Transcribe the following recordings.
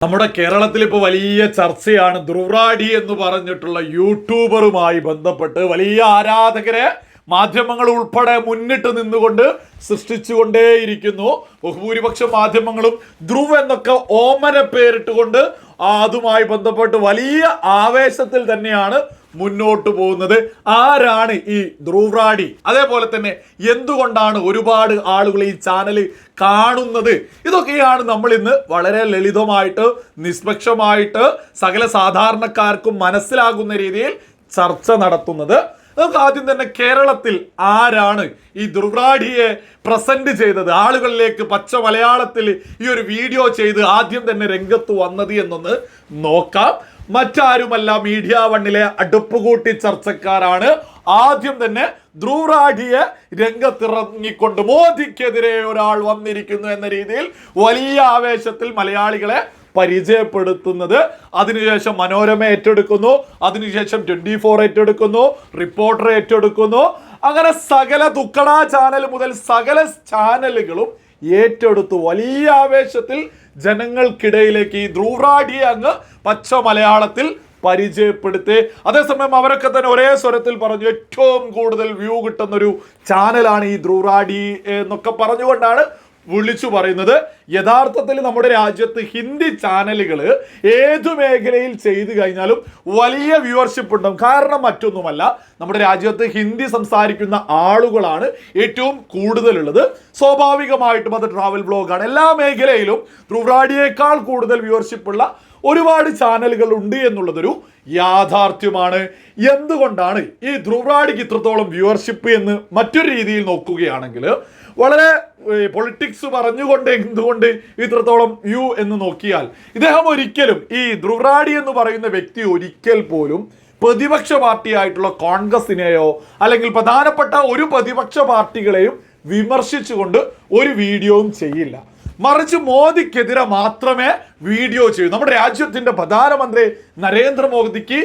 നമ്മുടെ കേരളത്തിൽ ഇപ്പോൾ വലിയ ചർച്ചയാണ് ധ്രുവറാഡി എന്ന് പറഞ്ഞിട്ടുള്ള യൂട്യൂബറുമായി ബന്ധപ്പെട്ട് വലിയ ആരാധകരെ മാധ്യമങ്ങൾ ഉൾപ്പെടെ മുന്നിട്ട് നിന്നുകൊണ്ട് സൃഷ്ടിച്ചുകൊണ്ടേയിരിക്കുന്നു. ബഹുഭൂരിപക്ഷം മാധ്യമങ്ങളും ധ്രുവ് എന്നൊക്കെ ഓമന പേരിട്ടുകൊണ്ട് അതുമായി ബന്ധപ്പെട്ട് വലിയ ആവേശത്തിൽ തന്നെയാണ് മുന്നോട്ട് പോകുന്നത്? ആരാണ് ഈ ധ്രുവ്രാടി? അതേപോലെ തന്നെ എന്തുകൊണ്ടാണ് ഒരുപാട് ആളുകൾ ഈ ചാനൽ കാണുന്നത്? ഇതൊക്കെയാണ് നമ്മൾ ഇന്ന് വളരെ ലളിതമായിട്ട് നിഷ്പക്ഷമായിട്ട് സകല സാധാരണക്കാർക്കും മനസ്സിലാകുന്ന രീതിയിൽ ചർച്ച നടത്തുന്നത്. നമുക്ക് ആദ്യം തന്നെ കേരളത്തിൽ ആരാണ് ഈ ദുർവാഡിയെ പ്രസന്റ് ചെയ്തത്? ആളുകളിലേക്ക് പച്ച മലയാളത്തിൽ ഈ ഒരു വീഡിയോ ചെയ്ത് ആദ്യം തന്നെ രംഗത്ത് വന്നത് എന്നൊന്ന് നോക്കാം. മറ്റാരുമല്ല മീഡിയ വണ്ണിലെ അടുപ്പുകൂട്ടി ചർച്ചക്കാരാണ്. ആദ്യം തന്നെ ധ്രുവറാഡിയെ രംഗത്തിറങ്ങിക്കൊണ്ട് മോദിക്കെതിരെ ഒരാൾ വന്നിരിക്കുന്നു എന്ന രീതിയിൽ വലിയ ആവേശത്തിൽ മലയാളികളെ പരിചയപ്പെടുത്തുന്നത്. അതിനുശേഷം മനോരമ ഏറ്റെടുക്കുന്നു. അതിനുശേഷം ട്വന്റി ഫോർ ഏറ്റെടുക്കുന്നു. റിപ്പോർട്ടർ ഏറ്റെടുക്കുന്നു. അങ്ങനെ സകല ദുക്കടാ ചാനൽ മുതൽ സകല ചാനലുകളും ഏറ്റെടുത്തു. വലിയ ആവേശത്തിൽ ജനങ്ങൾക്കിടയിലേക്ക് ഈ ധ്രുവ്രാഡിയെ അങ്ങ് പച്ച മലയാളത്തിൽ പരിചയപ്പെടുത്തി. അതേസമയം അവരൊക്കെ തന്നെ ഒരേ സ്വരത്തിൽ പറഞ്ഞു ഏറ്റവും കൂടുതൽ വ്യൂ കിട്ടുന്നൊരു ചാനലാണ് ഈ ധ്രുവ്രാഡി എന്നൊക്കെ പറഞ്ഞുകൊണ്ടാണ് വിളിച്ചു പറയുന്നത് യഥാർത്ഥത്തിൽ നമ്മുടെ രാജ്യത്ത് ഹിന്ദി ചാനലുകൾ ഏതു മേഖലയിൽ ചെയ്തു കഴിഞ്ഞാലും വലിയ വ്യൂവർഷിപ്പ് ഉണ്ടാവും. കാരണം മറ്റൊന്നുമല്ല നമ്മുടെ രാജ്യത്ത് ഹിന്ദി സംസാരിക്കുന്ന ആളുകളാണ് ഏറ്റവും കൂടുതലുള്ളത്. സ്വാഭാവികമായിട്ടും അത് ട്രാവൽ ബ്ലോഗാണ്. എല്ലാ മേഖലയിലും ധ്രുവ്രാഡിയേക്കാൾ കൂടുതൽ വ്യൂവർഷിപ്പ് ഉള്ള ഒരുപാട് ചാനലുകൾ ഉണ്ട് എന്നുള്ളതൊരു യാഥാർത്ഥ്യമാണ്. എന്തുകൊണ്ടാണ് ഈ ധ്രുവ്രാഡിക്ക് ഇത്രത്തോളം വ്യൂവർഷിപ്പ് എന്ന് മറ്റൊരു രീതിയിൽ നോക്കുകയാണെങ്കിൽ വളരെ പൊളിറ്റിക്സ് പറഞ്ഞുകൊണ്ട് എന്തുകൊണ്ട് ഇത്രത്തോളം യു എന്ന് നോക്കിയാൽ ഇദ്ദേഹം ഒരിക്കലും ഈ ധ്രുവറാഡി എന്ന് പറയുന്ന വ്യക്തി ഒരിക്കൽ പോലും പ്രതിപക്ഷ പാർട്ടിയായിട്ടുള്ള കോൺഗ്രസിനെയോ അല്ലെങ്കിൽ പ്രധാനപ്പെട്ട ഒരു പ്രതിപക്ഷ പാർട്ടികളെയും വിമർശിച്ചുകൊണ്ട് ഒരു വീഡിയോയും ചെയ്യില്ല. മറിച്ച് മോദിക്കെതിരെ മാത്രമേ വീഡിയോ ചെയ്യൂ. നമ്മുടെ രാജ്യത്തിന്റെ പ്രധാനമന്ത്രി നരേന്ദ്രമോദിക്ക്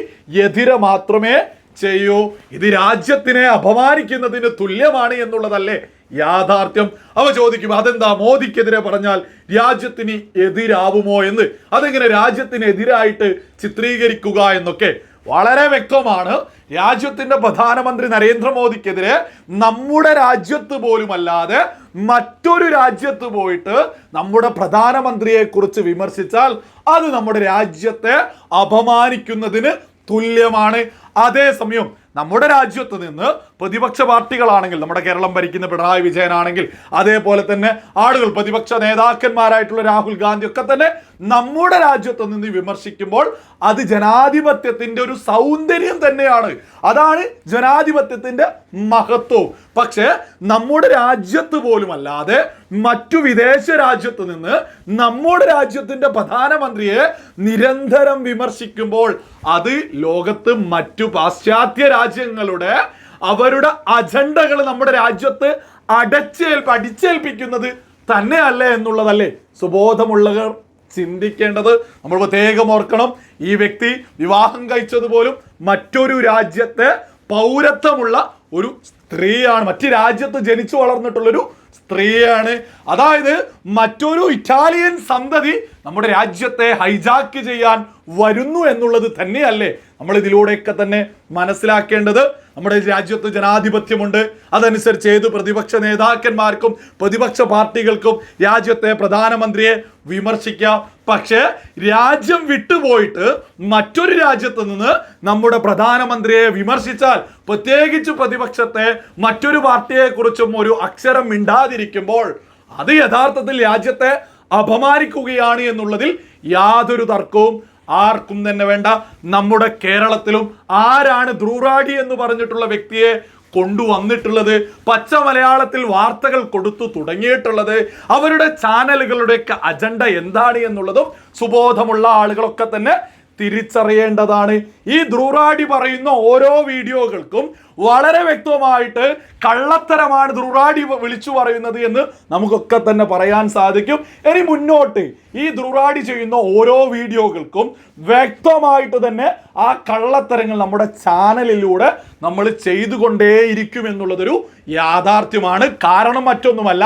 എതിരെ മാത്രമേ ചെയ്യൂ. ഇത് രാജ്യത്തിനെ അപമാനിക്കുന്നതിന് തുല്യമാണ് എന്നുള്ളതല്ലേ യാഥാർത്ഥ്യം? അവ ചോദിക്കും അതെന്താ മോദിക്കെതിരെ പറഞ്ഞാൽ രാജ്യത്തിന് എതിരാവുമോ എന്ന്? അതെങ്ങനെ രാജ്യത്തിനെതിരായിട്ട് ചിത്രീകരിക്കുക എന്നൊക്കെ വളരെ വ്യക്തമാണ്. രാജ്യത്തിന്റെ പ്രധാനമന്ത്രി നരേന്ദ്രമോദിക്കെതിരെ നമ്മുടെ രാജ്യത്ത് പോലുമല്ലാതെ മറ്റൊരു രാജ്യത്ത് പോയിട്ട് നമ്മുടെ പ്രധാനമന്ത്രിയെ കുറിച്ച് വിമർശിച്ചാൽ അത് നമ്മുടെ രാജ്യത്തെ അപമാനിക്കുന്നതിന് തുല്യമാണ്. അതേസമയം നമ്മുടെ രാജ്യത്ത് നിന്ന് പ്രതിപക്ഷ പാർട്ടികളാണെങ്കിൽ നമ്മുടെ കേരളം ഭരിക്കുന്ന പിണറായി വിജയനാണെങ്കിൽ അതേപോലെ തന്നെ ആളുകൾ പ്രതിപക്ഷ നേതാക്കന്മാരായിട്ടുള്ള രാഹുൽ ഗാന്ധി ഒക്കെ തന്നെ നമ്മുടെ രാജ്യത്ത് നിന്ന് വിമർശിക്കുമ്പോൾ അത് ജനാധിപത്യത്തിന്റെ ഒരു സൗന്ദര്യം തന്നെയാണ്. അതാണ് ജനാധിപത്യത്തിന്റെ മഹത്വവും. പക്ഷേ നമ്മുടെ രാജ്യത്ത് പോലും അല്ലാതെ മറ്റു വിദേശ രാജ്യത്ത് നിന്ന് നമ്മുടെ രാജ്യത്തിന്റെ പ്രധാനമന്ത്രിയെ നിരന്തരം വിമർശിക്കുമ്പോൾ അത് ലോകത്ത് മറ്റു പാശ്ചാത്യ രാജ്യങ്ങളുടെ അവരുടെ അജണ്ടകൾ നമ്മുടെ രാജ്യത്ത് അടച്ചേൽപ്പ് അടിച്ചേൽപ്പിക്കുന്നത് തന്നെയല്ലേ എന്നുള്ളതല്ലേ? സുബോധമുള്ളവർ ചിന്തിക്കേണ്ടത് നമ്മൾ പ്രത്യേകം ഓർക്കണം. ഈ വ്യക്തി വിവാഹം കഴിച്ചതുപോലും മറ്റൊരു രാജ്യത്തെ പൗരത്വമുള്ള ഒരു സ്ത്രീയാണ്. മറ്റു രാജ്യത്ത് ജനിച്ചു വളർന്നിട്ടുള്ളൊരു സ്ത്രീയാണ്. അതായത് മറ്റൊരു ഇറ്റാലിയൻ സന്തതി നമ്മുടെ രാജ്യത്തെ ഹൈജാക്ക് ചെയ്യാൻ വരുന്നു എന്നുള്ളത് തന്നെയല്ലേ നമ്മൾ ഇതിലൂടെയൊക്കെ തന്നെ മനസ്സിലാക്കേണ്ടത്. നമ്മുടെ രാജ്യത്ത് ജനാധിപത്യമുണ്ട്. അതനുസരിച്ച് ഏത് പ്രതിപക്ഷ നേതാക്കന്മാർക്കും പ്രതിപക്ഷ പാർട്ടികൾക്കും രാജ്യത്തെ പ്രധാനമന്ത്രിയെ വിമർശിക്കാം. പക്ഷേ രാജ്യം വിട്ടുപോയിട്ട് മറ്റൊരു രാജ്യത്ത് നിന്ന് നമ്മുടെ പ്രധാനമന്ത്രിയെ വിമർശിച്ചാൽ പ്രത്യേകിച്ച് പ്രതിപക്ഷത്തെ മറ്റൊരു പാർട്ടിയെക്കുറിച്ചും ഒരു അക്ഷരം മിണ്ടാതിരിക്കുമ്പോൾ അത് യഥാർത്ഥത്തിൽ രാജ്യത്തെ അപമാനിക്കുകയാണ് എന്നുള്ളതിൽ യാതൊരു തർക്കവും ആർക്കും തന്നെ വേണ്ട. നമ്മുടെ കേരളത്തിലും ആരാണ് ദ്രൂറാടി എന്ന് പറഞ്ഞിട്ടുള്ള വ്യക്തിയെ കൊണ്ടുവന്നിട്ടുള്ളത്? പച്ച മലയാളത്തിൽ വാർത്തകൾ കൊടുത്തു തുടങ്ങിയിട്ടുള്ളത്? അവരുടെ ചാനലുകളുടെയൊക്കെ അജണ്ട എന്താണ് എന്നുള്ളതും സുബോധമുള്ള ആളുകളൊക്കെ തന്നെ തിരിച്ചറിയേണ്ടതാണ്. ഈ ദ്രുറാടി പറയുന്ന ഓരോ വീഡിയോകൾക്കും വളരെ വ്യക്തമായിട്ട് കള്ളത്തരമാണ് ദ്രുറാടി വിളിച്ചു പറയുന്നത് എന്ന് നമുക്കൊക്കെ തന്നെ പറയാൻ സാധിക്കും. ഇനി മുന്നോട്ട് ഈ ദ്രുറാടി ചെയ്യുന്ന ഓരോ വീഡിയോകൾക്കും വ്യക്തമായിട്ട് തന്നെ ആ കള്ളത്തരങ്ങൾ നമ്മുടെ ചാനലിലൂടെ നമ്മൾ ചെയ്തുകൊണ്ടേയിരിക്കും എന്നുള്ളതൊരു യാഥാർത്ഥ്യമാണ്. കാരണം മറ്റൊന്നുമല്ല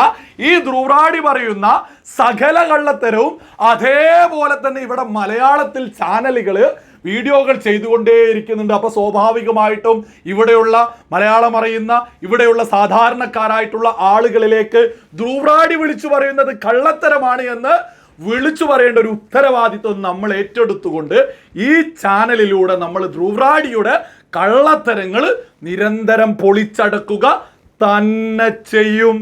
ഈ ദ്രുറാടി പറയുന്ന സകല കള്ളത്തരവും അതേപോലെ തന്നെ ഇവിടെ മലയാളത്തിൽ ചാനലുകൾ വീഡിയോകൾ ചെയ്തുകൊണ്ടേയിരിക്കുന്നുണ്ട്. അപ്പോൾ സ്വാഭാവികമായിട്ടും ഇവിടെയുള്ള മലയാളം അറിയുന്ന ഇവിടെയുള്ള സാധാരണക്കാരായിട്ടുള്ള ആളുകളിലേക്ക് ദ്രൂവ്രാടി വിളിച്ചു പറയുന്നത് കള്ളത്തരമാണ് എന്ന് വിളിച്ചു പറയേണ്ട ഒരു ഉത്തരവാദിത്വം നമ്മൾ ഏറ്റെടുത്തുകൊണ്ട് ഈ ചാനലിലൂടെ നമ്മൾ ധ്രുവ്രാടിയുടെ കള്ളത്തരങ്ങൾ നിരന്തരം പൊളിച്ചടക്കുക തന്നെ ചെയ്യും.